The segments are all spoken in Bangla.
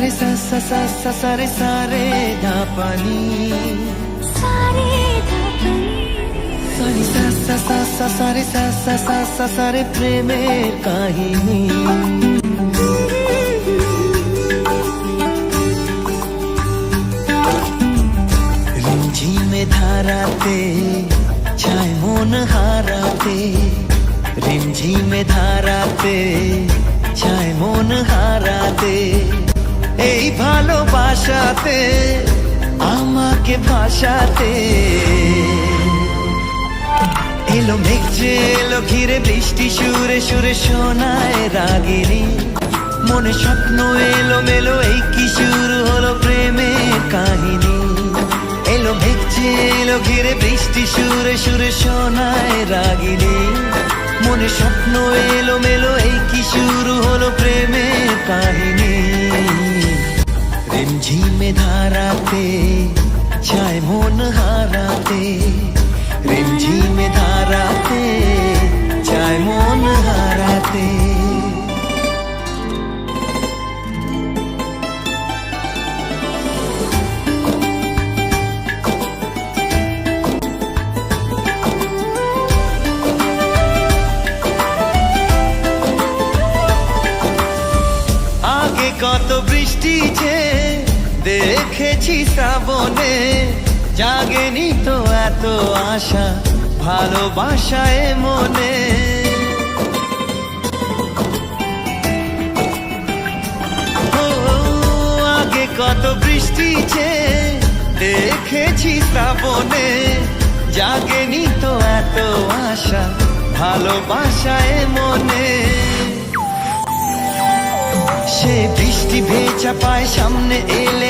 re sa sa sa sa sa re sa re da pa ni sa re da pa ni sa ni sa sa sa sa sa re sa sa sa sa sa re premer kahini ধারাতে চায় মন হারাতে, রিমঝিমে ধারাতে চায় মন হারাতে। এই ভালোবাসাতে, আমাকে ভাসাতে। এলো মেঘ যে এলো ঘিরে বৃষ্টি, সুরে সুরে শোনায় রাগিনী। মনে স্বপ্ন এলো মেলো, এই কি শুরু হলো প্রেমের কাহিনী? এলো যে এলো ঘিরে বৃষ্টি সুরে সুরে শোনায় রাগিনী মনে স্বপ্ন এলো মেলো এই কি শুরু হলো প্রেমের দেখেছি শ্রাবণে। জাগেনি তো এত আশা ভালোবাসায় মনে। আগে কত বৃষ্টি দেখেছি শ্রাবণে। জাগেনি তো এত আশা ভালোবাসায় মনে। সে বৃষ্টি ভেজা পায় সামনে এলে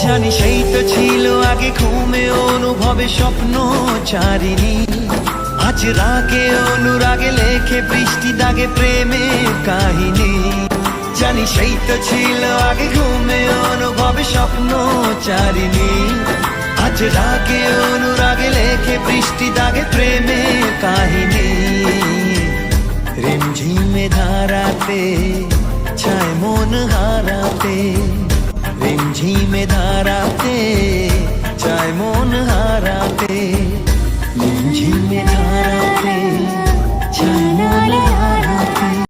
জানি সেই তো ছিল আগে ঘুমে অনুভবে স্বপ্ন চারিনি। আজ রাগে অনুরাগে লেখে বৃষ্টি দাগে প্রেমের কাহিনী। জানি সেই তো ছিল আগে ঘুমে অনুভবে স্বপ্ন চারিনি। আজ রাগে অনুরাগে লেখে বৃষ্টি দাগে প্রেমের কাহিনী। রিমঝিমে ধারাতে চায় মন হারাতে রিমঝিমে দাঁড়াতে চায় মন হারাতে। ধারাতে